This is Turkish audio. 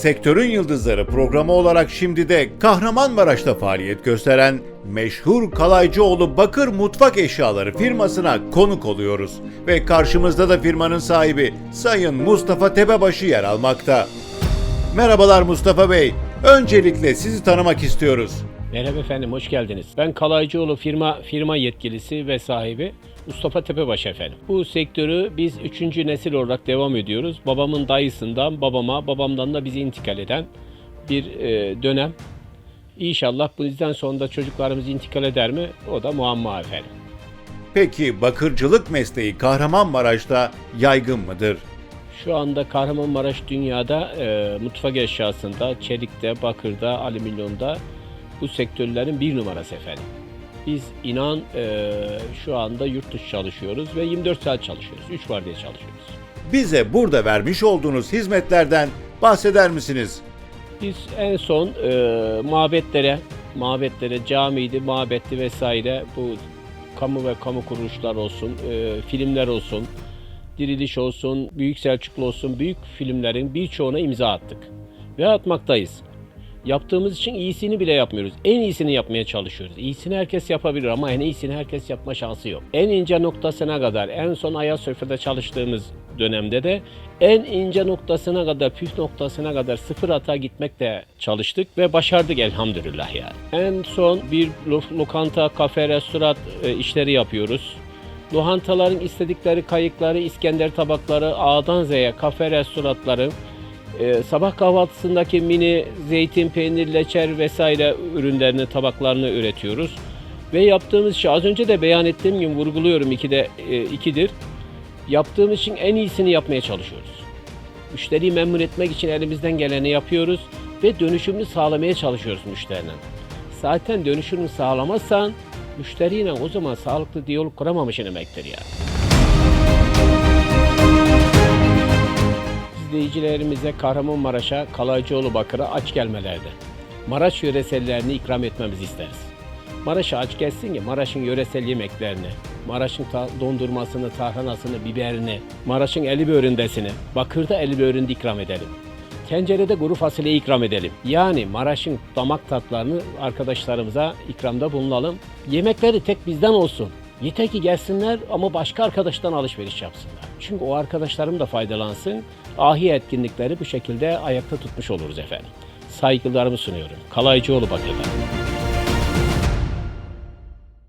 Sektörün Yıldızları programı olarak şimdi de Kahramanmaraş'ta faaliyet gösteren meşhur Kalaycıoğlu Bakır Mutfak Eşyaları firmasına konuk oluyoruz. Ve karşımızda da firmanın sahibi Sayın Mustafa Tepebaşı yer almakta. Merhabalar Mustafa Bey. Öncelikle sizi tanımak istiyoruz. Merhaba efendim, hoş geldiniz. Ben Kalaycıoğlu firma firma yetkilisi ve sahibi Mustafa Tepebaş efendim. Bu sektörü biz üçüncü nesil olarak devam ediyoruz. Babamın dayısından babama, babamdan da bize intikal eden bir e, dönem. İnşallah bu yüzden sonra da çocuklarımız intikal eder mi? O da muamma efendim. Peki bakırcılık mesleği Kahramanmaraş'ta yaygın mıdır? Şu anda Kahramanmaraş dünyada e, mutfak eşyasında, çelikte, bakırda, alüminyumda bu sektörlerin bir numarası efendim. Biz inan e, şu anda yurt dışı çalışıyoruz ve 24 saat çalışıyoruz. 3 var diye çalışıyoruz. Bize burada vermiş olduğunuz hizmetlerden bahseder misiniz? Biz en son e, mabetlere, mabetlere, camiydi, mabetti vesaire bu kamu ve kamu kuruluşlar olsun, e, filmler olsun, Diriliş olsun, Büyük Selçuklu olsun, büyük filmlerin birçoğuna imza attık. Ve atmaktayız. Yaptığımız için iyisini bile yapmıyoruz. En iyisini yapmaya çalışıyoruz. İyisini herkes yapabilir ama en iyisini herkes yapma şansı yok. En ince noktasına kadar, en son Ayasofya'da çalıştığımız dönemde de en ince noktasına kadar, püf noktasına kadar sıfır hata gitmekle çalıştık ve başardık elhamdülillah yani. En son bir lo- lokanta, kafe, restoran e, işleri yapıyoruz. Lohantaların istedikleri kayıkları, İskender tabakları, A'dan Z'ye kafe restoranları, e, sabah kahvaltısındaki mini zeytin, peynir, leçer vesaire ürünlerini, tabaklarını üretiyoruz. Ve yaptığımız şey az önce de beyan ettiğim gibi vurguluyorum iki de e, ikidir. Yaptığımız için en iyisini yapmaya çalışıyoruz. Müşteriyi memnun etmek için elimizden geleni yapıyoruz ve dönüşümünü sağlamaya çalışıyoruz müşterinin. Zaten dönüşümünü sağlamazsan müşteriyle o zaman sağlıklı diyalog kuramamışsın demektir ya. İzleyicilerimize Kahramanmaraş'a, Kalaycıoğlu Bakır'a aç gelmelerde. Maraş yöresellerini ikram etmemizi isteriz. Maraş'a aç gelsin ki Maraş'ın yöresel yemeklerini, Maraş'ın ta- dondurmasını, tarhanasını, biberini, Maraş'ın eli böğründesini, Bakır'da eli böğründe ikram edelim. Tencerede kuru fasulye ikram edelim. Yani Maraş'ın damak tatlarını arkadaşlarımıza ikramda bulunalım. Yemekleri tek bizden olsun. Yeter ki gelsinler ama başka arkadaştan alışveriş yapsınlar. Çünkü o arkadaşlarım da faydalansın. Ahi etkinlikleri bu şekilde ayakta tutmuş oluruz efendim. Saygılarımı sunuyorum. Kalaycıoğlu Bakır'dan.